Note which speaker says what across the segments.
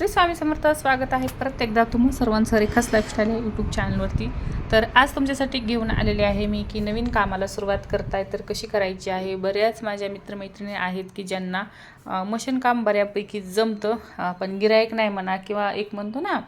Speaker 1: श्री स्वामी समर्थ स्वागत आहे परत एकदा तुम्हा सर्वांचं रेखास लाईफस्टाईल या यूट्यूब चॅनलवरती तर आज तुमच्यासाठी घेऊन आलेले आहे मी की नवीन कामाला सुरुवात करताय तर कशी करायची आहे? बऱ्याच माझ्या मित्रमैत्रिणी आहेत की ज्यांना मशीन काम बऱ्यापैकी जमतं. आपण पण गिरायक नाही म्हणा किंवा एक म्हणतो ना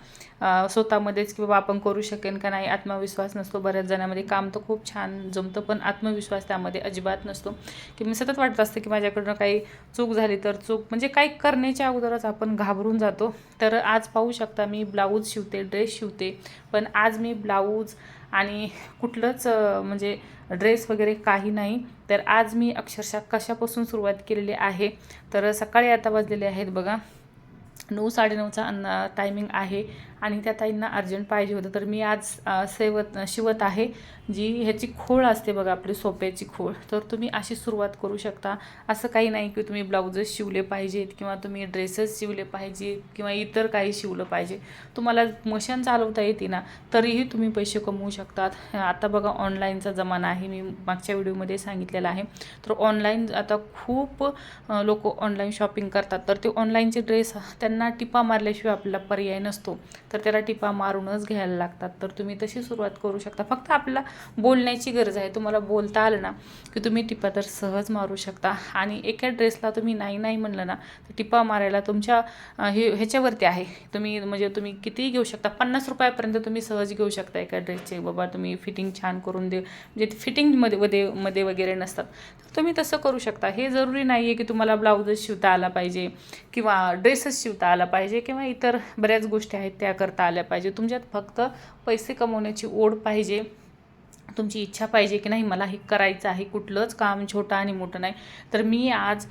Speaker 1: स्वतःमध्येच की बाबा आपण करू शकेन का नाही आत्मविश्वास नसतो बऱ्याच जणांमध्ये. काम तर खूप छान जमतं पण आत्मविश्वास त्यामध्ये अजिबात नसतो. की मी सतत वाटत असतं की माझ्याकडनं काही चूक झाली तर चूक म्हणजे काही करण्याच्या अगोदरच आपण घाबरून जातो. तर आज पाहू शकता मी ब्लाऊज शिवते ड्रेस शिवते. पण आज मी ब्लाऊज आणि कुठलंच म्हणजे ड्रेस वगैरे काही नाही. तर आज मी अक्षरशः कशापासून सुरुवात केलेली आहे? तर सकाळी आता वाजलेले आहेत बघा. नऊ साडेनऊचा अन्न टायमिंग आहे आणि त्या ताईंना अर्जंट पाहिजे होतं. तर मी आज सेवत शिवत आहे जी ह्याची खोळ असते बघा आपली सोप्याची खोळ. तर तुम्ही अशी सुरुवात करू शकता. असं काही नाही की तुम्ही ब्लाउजेस शिवले पाहिजेत किंवा तुम्ही ड्रेसेस शिवले पाहिजेत किंवा इतर काही शिवलं पाहिजे. तुम्हाला मशीन चालवता येते ना तरीही तुम्ही पैसे कमवू शकतात. आता बघा ऑनलाईनचा जमाना आहे मी मागच्या व्हिडिओमध्ये सांगितलेला आहे. तर ऑनलाईन आता खूप लोक ऑनलाईन शॉपिंग करतात. तर ते ऑनलाईनचे ड्रेस त्यांना टिपा मारल्याशिवाय आपल्याला पर्याय नसतो. तर त्याला टिपा मारूनच घ्यायला लागतात. तर तुम्ही तशी सुरुवात करू शकता. फक्त आपल्याला बोलण्याची गरज आहे. तुम्हाला बोलता आलं ना की तुम्ही टिपा तर सहज मारू शकता. आणि एका ड्रेसला तुम्ही नाही नाही म्हणलं ना तर टिपा मारायला तुमच्या हे ह्याच्यावरती आहे. तुम्ही म्हणजे तुम्ही कितीही घेऊ शकता. पन्नास रुपयापर्यंत तुम्ही सहज घेऊ शकता एका ड्रेसचे बाबा तुम्ही फिटिंग छान करून दे. म्हणजे फिटिंगमध्ये मध्ये मध्ये वगैरे नसतात. तर तुम्ही तसं करू शकता. हे जरुरी नाही आहे की तुम्हाला ब्लाऊजच शिवता आला पाहिजे किंवा ड्रेसच शिवता आला पाहिजे किंवा इतर बऱ्याच गोष्टी आहेत त्या करता आल्या पाहिजे. तुमच्यात फक्त पैसे कमवण्याची ओढ पाहिजे. तुमची इच्छा पाहिजे की नाही मला हे करायचं आहे कुठलंच काम छोटं आणि मोठं नाही. तर मी आज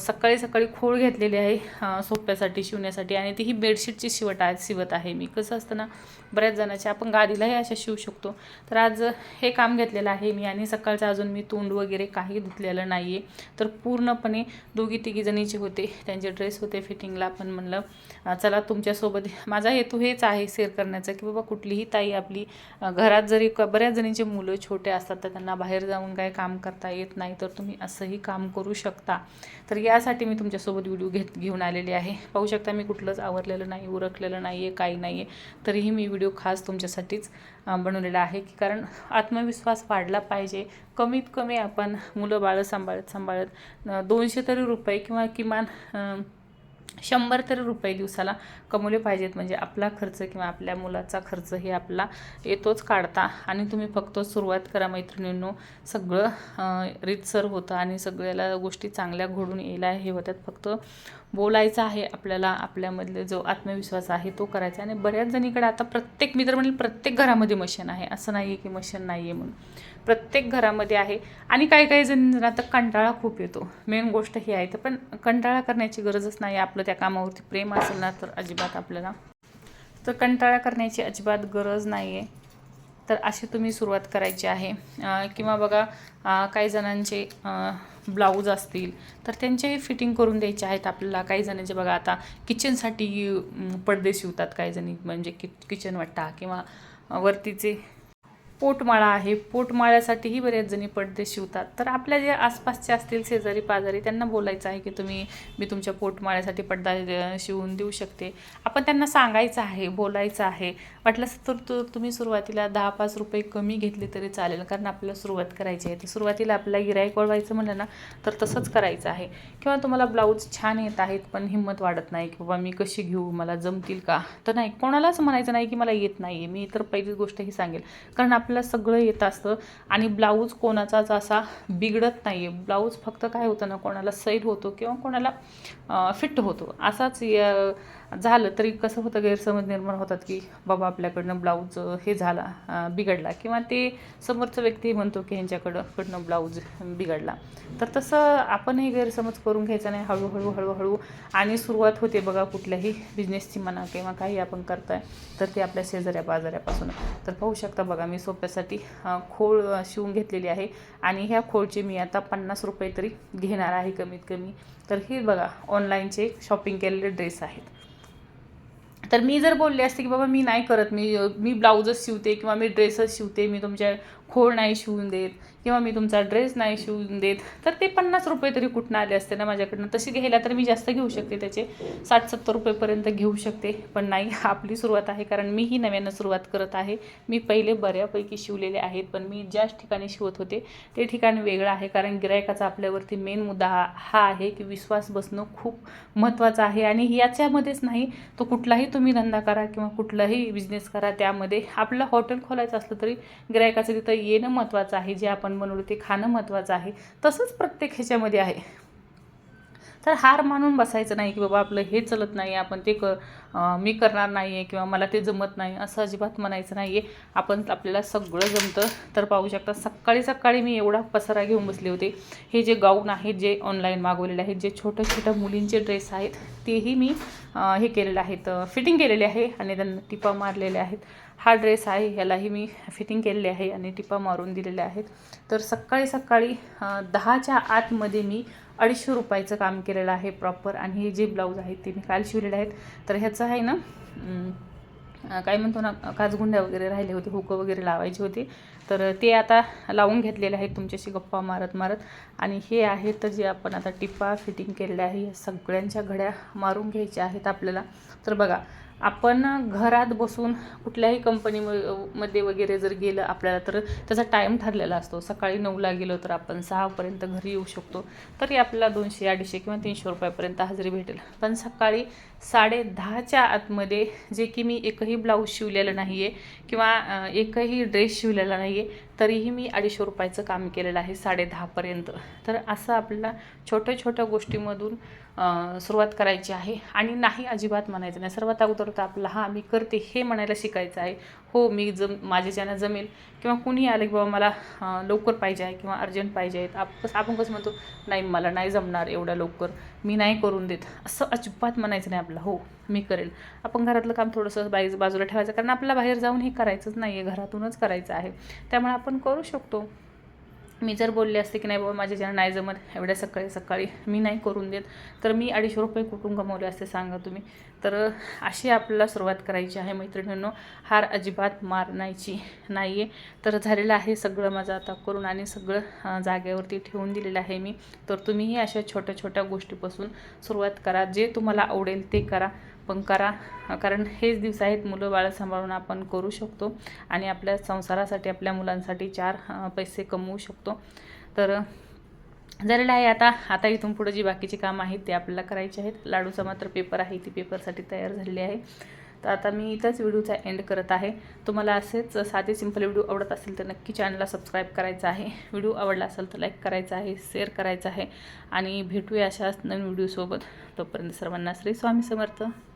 Speaker 1: सकाळी सकाळी खोळ घेतलेली आहे सोप्यासाठी शिवण्यासाठी आणि ती ही बेडशीटची शिवट आहे शिवत आहे मी. कसं असतं ना बऱ्याच जणांच्या आपण गादीलाही अशा शिवू शकतो. तर आज हे काम घेतलेलं आहे मी आणि सकाळचं अजून मी तोंड वगैरे काही धुतलेलं नाही आहे तर पूर्णपणे दोघी तिघी जणीचे होते त्यांचे ड्रेस होते फिटिंगला पण म्हणलं चला तुमच्यासोबत माझा हेतू हेच आहे शेअर करण्याचा की बाबा कुठलीही ताई आपली घरात जरी बऱ्याच जणींचे मुलं छोटे असतात तर त्यांना बाहेर जाऊन काय काम करता येत नाही तर तुम्ही असंही काम करू शकता. तर यासाठी मी तुमच्यासोबत व्हिडिओ घेत घेऊन आलेली आहे. पाहू शकता मी कुठलंच आवरलेलं नाही उरकलेलं नाही आहे काही नाही आहे तरीही मी व्हिडिओ खास तुमच्यासाठीच बनवलेला आहे की कारण आत्मविश्वास वाढला पाहिजे. कमीत कमी आपण मुलं बाळं सांभाळत सांभाळत दोनशे तरी रुपये किंवा किमान शंभर तरी रुपये दिवसाला कमवले पाहिजेत. म्हणजे आपला खर्च किंवा आपल्या मुलाचा खर्च हे आपला येतोच काढता. आणि तुम्ही फक्त सुरुवात करा मैत्रिणींनो. सगळं रीतसर होतं आणि सगळ्याला गोष्टी चांगल्या घडून यायला हे होत्यात फक्त बोलायचं आहे आपल्याला आपल्यामधले जो आत्मविश्वास आहे तो करायचा आणि बऱ्याच जणीकडे आता प्रत्येक मी तर म्हणेल प्रत्येक घरामध्ये मशीन आहे. असं नाही आहे की मशीन नाही आहे म्हणून. प्रत्येक घरामध्ये आहे. आणि काही काही जण आता कंटाळा खूप येतो. मेन गोष्ट ही आहे. तर पण कंटाळा करण्याची गरजच नाही. आपलं त्या कामावरती प्रेम असेल ना तर अजिबात आपल्याला. तर कंटाळा करण्याची अजिबात गरज नाही आहे तर अशी तुम्ही सुरुवात करायची आहे. किंवा बघा काही जणांचे ब्लाऊज असतील तर त्यांचेही फिटिंग करून द्यायचे आहेत आपल्याला. काही जणांचे बघा आता किचनसाठी पडदे शिवतात काही जणी. म्हणजे कि किचन वाटा किंवा वरतीचे पोटमाळा आहे. पोटमाळ्यासाठीही बऱ्याच जणी पडदे शिवतात. तर आपल्या जे आसपासचे असतील शेजारी पाजारी त्यांना बोलायचं आहे की तुम्ही मी तुमच्या पोटमाळ्यासाठी पडदा शिवून देऊ शकते. आपण त्यांना सांगायचं आहे बोलायचं आहे. वाटलं तर तु तुम्ही सुरुवातीला दहा पाच रुपये कमी घेतले तरी चालेल कारण आपल्याला सुरुवात करायची आहे. तर सुरुवातीला आपल्याला गिराईक वळवायचं म्हणलं ना तर तसंच करायचं आहे. किंवा तुम्हाला ब्लाऊज छान येत आहेत पण हिंमत वाढत नाही की बाबा मी कशी घेऊ मला जमतील का? तर नाही कोणालाच म्हणायचं नाही की मला येत नाही आहे मी तर पहिलीच गोष्ट ही सांगेल. कारण आपल्याला सगळं येत असतं. आणि ब्लाऊज कोणाचाच असा बिघडत नाही आहे ब्लाऊज फक्त काय होतं ना कोणाला सैल होतो किंवा कोणाला फिट होतो. असाच या- झालं तरी कसं होतं गैरसमज निर्माण होतात की बाबा आपल्याकडनं ब्लाऊज हे झाला बिघडला. किंवा ते समोरचा व्यक्ती म्हणतो की ह्यांच्याकडं कडनं ब्लाऊज बिघडला. तर तसं आपणही गैरसमज करून घ्यायचा नाही. हळूहळू हळूहळू आणि सुरुवात होते बघा कुठल्याही बिझनेसची म्हणा किंवा काही आपण करताय तर ते आपल्या शेजाऱ्या बाजाऱ्यापासून. तर पाहू शकता बघा मी सोप्यासाठी खोळ शिवून घेतलेली आहे. आणि ह्या खोळची मी आता पन्नास रुपये तरी घेणार आहे कमीत कमी. तर हे बघा ऑनलाईनचे शॉपिंग केलेले ड्रेस आहेत. तर मी जर बोलले असते की बाबा मी नाही करत मी मी ब्लाऊजच शिवते किंवा मी ड्रेसच शिवते मी तुमच्या खोळ नाही शिवून देत किंवा मी तुमचा ड्रेस नाही शिवून देत तर ते पन्नास रुपये तरी कुठनं आले असते ना माझ्याकडनं? तशी घ्यायला तर मी जास्त घेऊ शकते त्याचे. साठ सत्तर रुपयेपर्यंत घेऊ शकते पण नाही आपली सुरुवात आहे कारण मीही नव्यानं सुरुवात करत आहे. मी पहिले बऱ्यापैकी शिवलेले आहेत पण मी ज्या ठिकाणी शिवत होते ते ठिकाण वेगळं आहे कारण गिरायकाचा आपल्यावरती मेन मुद्दा हा हा आहे की विश्वास बसणं खूप महत्त्वाचं आहे. आणि याच्यामध्येच नाही तो कुठलाही तुम्ही धंदा करा किंवा कुठलाही बिझनेस करा त्यामध्ये आपलं हॉटेल खोलायचं असलं तरी गिरायकाचं तिथं येणं महत्त्वाचं आहे जे आपण बनवलं ते खाणं महत्त्वाचं आहे तसंच प्रत्येक ह्याच्यामध्ये आहे. तर हार मानून बसायचं नाही की बाबा आपलं हे चलत नाही आपण ते क मी करणार नाही आहे किंवा मला ते जमत नाही असं अजिबात म्हणायचं नाही आहे आपण आपल्याला सगळं जमतं. तर पाहू शकता सकाळी सकाळी मी एवढा पसारा घेऊन बसले होते. हे जे गाऊन आहेत जे ऑनलाईन मागवलेले आहेत जे छोट्या छोट्या मुलींचे ड्रेस आहेत तेही मी हे केलेलं आहेत फिटिंग केलेले आहे आणि त्यांना टिपा मारलेले आहेत. हा ड्रेस आहे ह्यालाही मी फिटिंग केलेले आहे आणि टिपा मारून दिलेले आहेत. तर सकाळी सकाळी दहाच्या आतमध्ये मी अडीचशे रुपयाचं काम केलेलं आहे प्रॉपर आणि हे जे ब्लाऊज आहेत ते मी काल शिवलेले आहेत. तर ह्याचं आहे ना काय म्हणतो ना काजगुंड्या वगैरे राहिले होते हुकं वगैरे लावायचे होते. तर ते आता लावून घेतलेले आहेत तुमच्याशी गप्पा मारत मारत. आणि हे आहेत तर जे आपण आता टिपा फिटिंग केलेले आहे या सगळ्यांच्या घड्या मारून घ्यायच्या आहेत आपल्याला. तर बघा आपण घरात बसून कुठल्याही कंपनी मध्ये वगैरे जर गेलं आपल्याला तर त्याचा टाईम ठरलेला असतो. सकाळी नऊला गेलो तर आपण सहापर्यंत घरी येऊ शकतो. तरी आपल्याला दोनशे अडीचशे किंवा तीनशे रुपयापर्यंत हजेरी भेटेल. पण सकाळी साडे दहाच्या आतमध्ये जे की मी एकही ब्लाऊज शिवलेलं नाही आहे किंवा एकही ड्रेस शिवलेला नाही आहे तरीही मी अडीचशे रुपयाचं काम केलेलं आहे साडे दहापर्यंत तर असं आपल्याला छोट्या छोट्या गोष्टीमधून सुरुवात करायची आहे. आणि नाही अजिबात म्हणायचं नाही. सर्वात अगोदर तर आपलं हां मी करते हे म्हणायला शिकायचं आहे. हो मी जम माझ्याच्यानं जमेल किंवा कुणी आलं की बाबा मला लवकर पाहिजे आहे किंवा अर्जंट पाहिजे आहेत. आप कसं आपण कसं म्हणतो नाही मला नाही जमणार एवढ्या लवकर. मी नाही करून देत. असं अजिबात म्हणायचं नाही आपलं हो मी करेल. आपण घरातलं काम थोडंसं बाई बाजूला ठेवायचं. कारण आपल्याला बाहेर जाऊन हे करायचंच नाही आहे घरातूनच करायचं आहे. त्यामुळे आपण करू शकतो. मी जर बोलले असते की नाही बाबा माझ्या ज्यांना नाही जमत एवढ्या सकाळी सकाळी मी नाही करून देत तर मी अडीचशे रुपये कुठून कमवले असते सांगा तुम्ही. तर अशी आपल्याला सुरुवात करायची आहे मैत्रिणींनो. हार अजिबात मारण्याची नाही आहे तर झालेलं आहे सगळं माझं आता करून आणि सगळं जागेवरती ठेवून दिलेलं आहे मी. तर तुम्हीही अशा छोट्या छोट्या गोष्टीपासून सुरुवात करा. जे तुम्हाला आवडेल ते करा. पण करा. कारण हेच दिवस आहेत मुलं बाळं सांभाळून आपण करू शकतो आणि आपल्या संसारासाठी आपल्या मुलांसाठी चार पैसे कमवू शकतो. तर झालेलं आहे आता. आता इथून पुढे जी बाकीची कामं आहेत ते आपल्याला करायची आहेत. लाडूचा मात्र पेपर आहे ती पेपरसाठी तयार झालेली आहे. तर आता मी इथंच व्हिडिओचा एंड करत आहे. तुम्हाला असेच साधे सिंपल व्हिडिओ आवडत असेल तर नक्की चॅनलला सबस्क्राईब करायचं आहे. व्हिडिओ आवडला असेल तर लाईक करायचा आहे शेअर करायचा आहे. आणि भेटूया अशाच नवीन व्हिडिओसोबत. तोपर्यंत सर्वांना श्री स्वामी समर्थ.